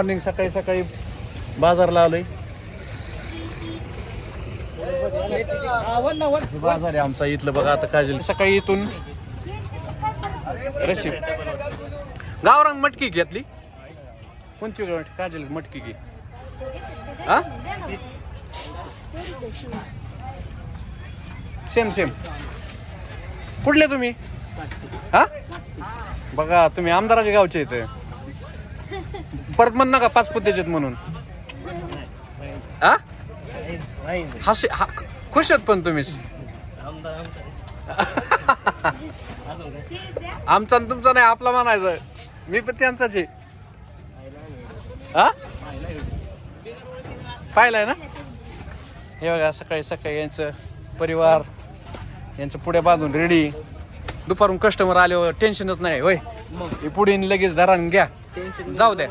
Morning सकाळी सकाळी बाजारला आलोय. हे बाजार आहे आमचा इथलं बघा आता काजल सकाळी इथून रशी गावरांग मटकी घेतली. कोणती मटकी? काजल मटकी घे. हा? सेम सेम कुठले तुम्ही? हा? बघा तुम्ही आमदाराच्या गावचे इथे. परत म्हण नका पाच पुत्याचे म्हणून. हा हसे हा खुश आहेत पण तुम्ही. आमचा आणि तुमचा नाही आपला म्हणायचं. मी पण त्यांचाच आहे. हा पाहिलंय ना? हे बघा सकाळी सकाळी यांचं परिवार यांचं पुढे बांधून रेडी दुपारून कस्टमर आल्यावर टेन्शनच नाही होय. हे पुढे लगेच धरान घ्या. जाऊ द्या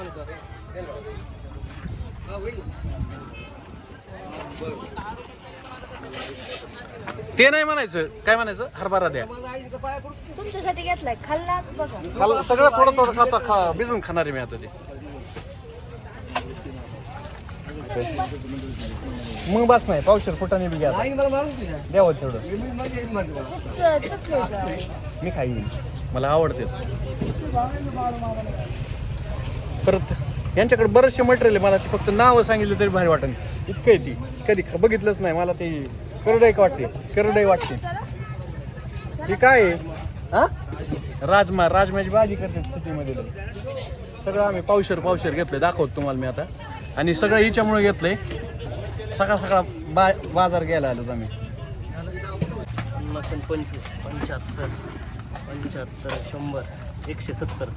ते नाही म्हणायचं. काय म्हणायचं? हरभरा द्या. तुमच्यासाठी घेतलाय. खाल्ला बघा. खाल- सगळं थोडं थोडं खाता खा. भिजून खाणार आहे मी आता ते. मग बस नाही. पावशेर फुटाने बी घ्या द्यावं तेवढं. तसले का? मी खाईन. मला आवडते. परत यांच्याकडे बरेचसे मटेरियल आहे. मला ते फक्त नावं सांगितलं तरी भारी वाटेल. इतकं आहे ती. कधी बघितलंच नाही. मला ते करडई वाटते? करडई वाटते. ती काय आहे? हा? राजमा राजमाची भाजी करते सिटीमध्ये. सगळं आम्ही पावशर पावशर घेतलं दाखवतो तुम्हाला मी आता. आणि सगळं हिच्यामुळे घेतलंय. सकाळ सकाळ बा बाजार घ्यायला आलोच आम्ही. पन्नास पंचवीस पंच्याहत्तर पंच्याहत्तर शंभर एकशे सत्तर.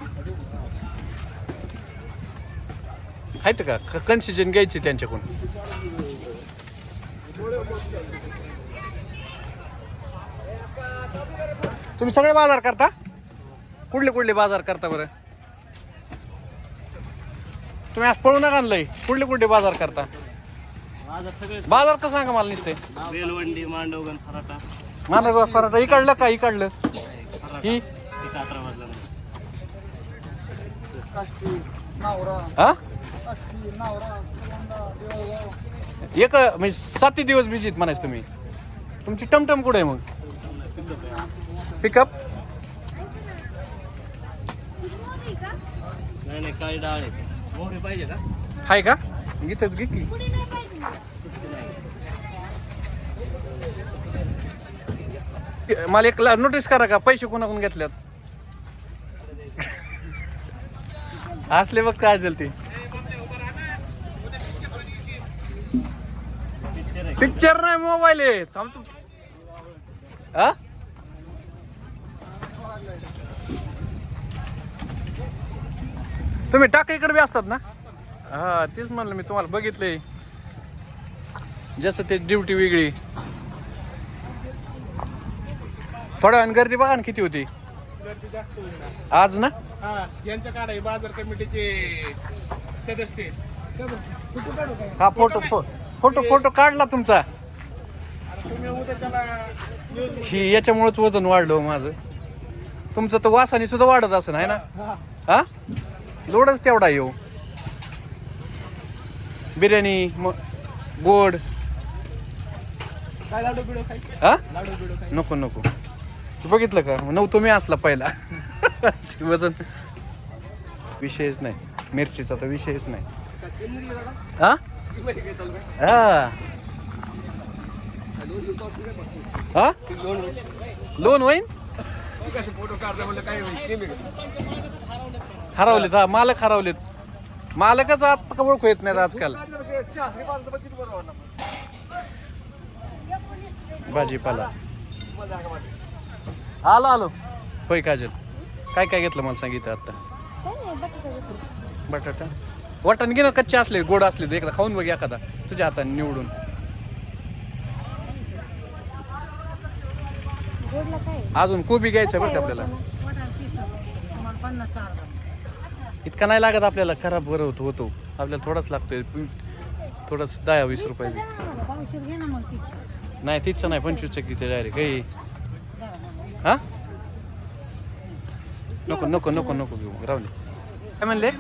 आहेत का? कन्सेशन घ्यायची त्यांच्याकडून? तुम्ही सगळे बाजार करता? कुठले कुठले बाजार करता बरं? तुम्ही आज पळू नका आणलंय कुठले कुठले बाजार करता? बाजार तर सांगा मला नुसते. बेलवंडी मांडवगण फराटा. फराटा. इकडलं का? इकडलं. ही? हा एक म्हणजे साती दिवस बिजीत म्हणायचं तुम्ही. तुमची टमटम कुठे आहे मग? पिकअप पाहिजे का? इथंच घे की. मला एक नोटीस करा का? पैसे कोणाकडून घेतल्यात? असले बघ काय असेल ते. पिक्चर नाही मोबाईल आहे. थांब तू. हा तुम्ही टाकळीकडे बी असतात ना? हा तेच म्हणलं मी तुम्हाला बघितलंय जसं ते ड्युटी वेगळी. थोड्या वेळाने गर्दी बघा ना किती होती. गर्दी जास्त होईल ना. आज ना? हा यांच्या काढाय बाजार कमिटीचे सदस्य आहेत. का बरं? कुठं काढू काय हा फोटो फो- फोटो फोटो काढला तुमचा. तुम्ही ही याच्यामुळेच वजन वाढलं हो माझं. तुमचं तर वासाने सुद्धा वाढत असं आहे ना? हा. हा? लोडच तेवढा येऊ बिर्याणी म- गोड. हा? नको नको. बघितलं का? नव्हतो मी असला पहिला. वजन विषयच नाही. मिरचीचा तर विषयच नाही. हा? हा. हा? लोन होईन? हरवलेत हा मालक हरवलेत. मालकच आता ओळखू येत नाहीत आजकाल? भाजीपाला. आलो आलो. होय काजल. काय काय घेतलं मला सांगितलं आता? नाही. बटाटा? वाटण घे ना कच्चे असले गोड असले तर एकदा खाऊन बघ एखादा तुझ्या हाताने निवडून. अजून कोबी घ्यायचं बरं का आपल्याला? इतका नाही लागत आपल्याला खराब बरं होतो होतो. आपल्याला थोडाच लागतोय थोडंच दहा वीस रुपये नाही ना नाही पंचवीस नाही पंचवीसचं किती डायरेक्ट काही हा? नको नको नको नको घेऊ राहू काय म्हणले?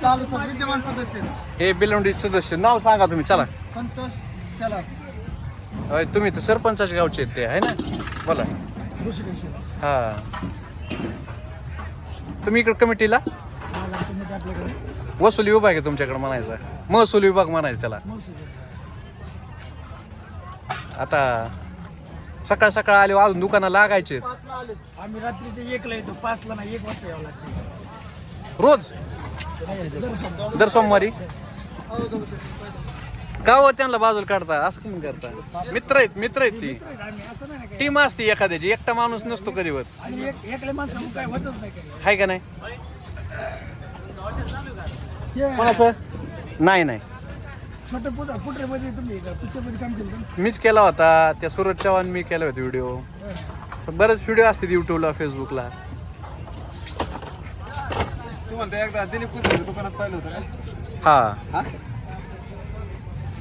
चालू सर विद्यमान सदस्य हे बिलोंडी सदस्य. नाव सांगा तुम्ही चला. संतोष तुम्ही तर सरपंचाच्या गावचे आहेत ते आहे ना? बोला. ऋषिकेश हा. तुम्ही इकडे कमिटीला? आपल्याकडे. वसुली विभाग आहे तुमच्याकडे म्हणायचा. महसूल विभाग म्हणायचं त्याला. आता सकाळ सकाळ आले अजून दुकानं लागायचे पाचला आले आम्ही रात्रीचे एकला येतो पाचला नाही एक वाजता यावं लागतं. रोज? दर सोमवारी? गाव हो त्यांना बाजूला काढता? असं कमी करता? मित्र आहेत मित्र आहेत ती. टीम असते एखाद्याची. एकटा माणूस नसतो कधी होत. आहे का नाही? कोणाचं? नाही नाही. मीच केला होता. त्या सूरज चव्हाण मी केला होता व्हिडिओ बरेच व्हिडिओ असतात युट्यूबला फेसबुकला तू म्हणता एकदा दिलीप कुठे दुकानात पाहिलं होतं काय? हा. हा?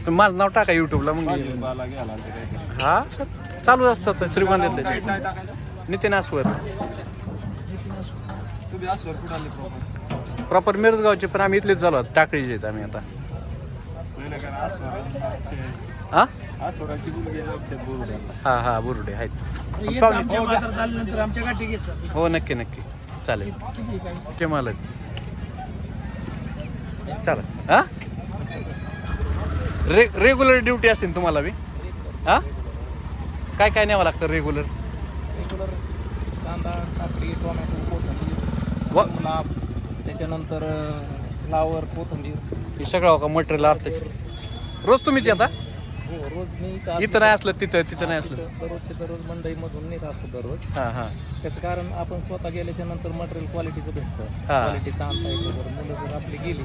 तर माझं नाव टाका युट्यूबला मग येईल. बाला घ्यायला आलते काय काय हा? सर चालू असतात श्रीगोंद काय काय टाकायचं? नितीन आसवर तुम्ही असवर कुठं आले प्रॉपर प्रॉपर मिरजगावचे पण आम्ही इथलेच झालो आहोत टाकळीचे आहेत आम्ही आता. पहिलं कारण असवर हा? असवराची मुलगी जबाबदार बोलू हा हा बुरुडे आहेत. झाल्यानंतर आमच्या गाठी. हो नक्की नक्की. चालेल. ते मालक. चला. हा? रे रेग्युलर ड्युटी असते ना तुम्हाला बी. हा? काय काय न्यावं लागतं रेग्युलर रेग्युलर कांदा काकडी टोमॅटो कोथिंबीर व. गुलाब त्याच्यानंतर फ्लावर कोथिंबीर. हे सगळं का मटेरियल असतं रोज तुम्हीच येता? हो रोज मी इथं इथं नाही असलं तिथं तिथं नाही असलं. तिथं दररोजचे दररोज मंडईमधून नेत असतो दररोज. हां हां. त्याचं कारण आपण स्वतः गेल्याच्यानंतर मटेरियल क्वालिटीचं भेटतं. हा. क्वालिटीचं आणता येतं जर मुलं जर आपली गेली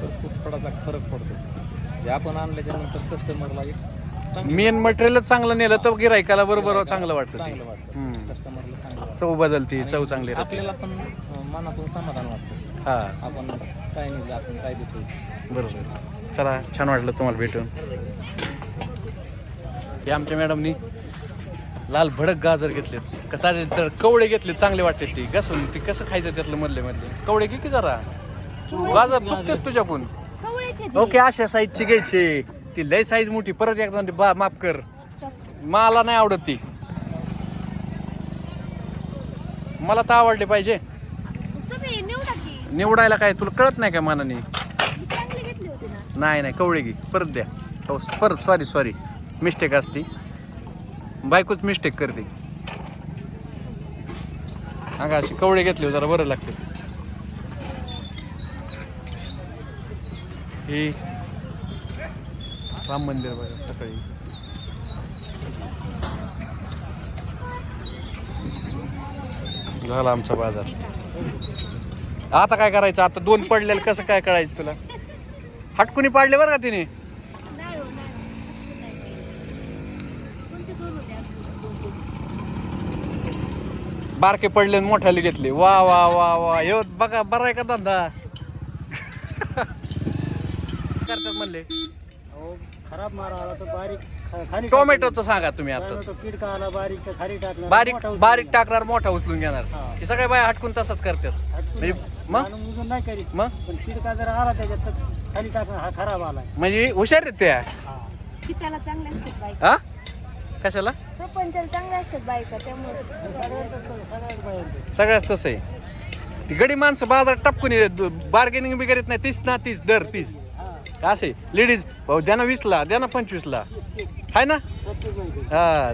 तर खूप थोडासा फरक पडतो. म्हणजे आपण आणल्याच्या नंतर कस्टमरला एक चांगलं मेन मटेरियलच चांगलं नेलं तर गिरायकाला बरोबर चांगलं वाटतं ते. चांगलं वाटतं. हम्म. कस्टमरला चांगलं वाटतं. चव बदलती चव चांगली राहते. आपल्याला पण अं, मनातून समाधान वाटतं. हा. आपण काय नाही आपण काय देतो बरोबर. चला छान वाटलं तुम्हाला भेटून. हे आमच्या मॅडमनी लाल भडक गाजर घेतलेत. का ताजे तर कवडे घेतले चांगले वाटते ती. घसून ती कसं खायचं त्यातलं मधले मधले? कवडे घे की जरा. गाजर चुकतेच तुझ्याकून ओके अशा साईजची घ्यायची. ती लय साईज मोठी. परत एकदा ते बा माफ कर. मला नाही आवडत ती. मला तर आवडली पाहिजे. की. निवडायला काय? तुला कळत नाही काय मनाने? नाही नाही कवळे घे. परत द्या. हो परत सॉरी सॉरी. मिस्टेक असती. बायकोच मिस्टेक करते. अगं अशी कवडे घेतले हो, जरा बरं लागते. हे राम मंदिर बघा सकाळी. झाला आमचा बाजार. आता काय करायचं? आता दोन पडलेलं कसं काय कळायचं तुला? हटकुनी पाडले बरं का तिने नाही हो नाही कोणते दोन होते बारके पडले आणि मोठ्याले घेतले. वा वा वा वा. हे बघा बरा आहे का धंदा. करतात म्हणले. अहो, खराब मारा आला तर बारीक खा- खाली टोमॅटोचं सांगा तुम्ही आता. टोमॅटो कीड आला बारीक तर खाली टाकणार बारीक मोठा उचलून बारीक. टाकणार मोठा उचलून घेणार. हे. सगळे बाय हटकून तसंच करतात. हटकून म्हणजे नाही. मग? माणूस उचलून नाही करीत. मग? पण कीड जर आला त्याच्यात तर खाली टाकणार हा खराब आलाय म्हणजे हुशार आहेत त्या. हा. की त्याला चांगले असतात हा कशाला? प्रपंचाला चांगले असतात बायका त्यामुळे. सगळ्यात सगळ्यात बाहेर सगळ्याच तसं आहे. ती गडी माणसं बाजारात टपकून बार्गेनिंग बी करीत नाही. तीस ना तीस दर तीस असे लेडीज भाऊ द्या ना वीसला द्या ना पंचवीसला. हाय ना? हा.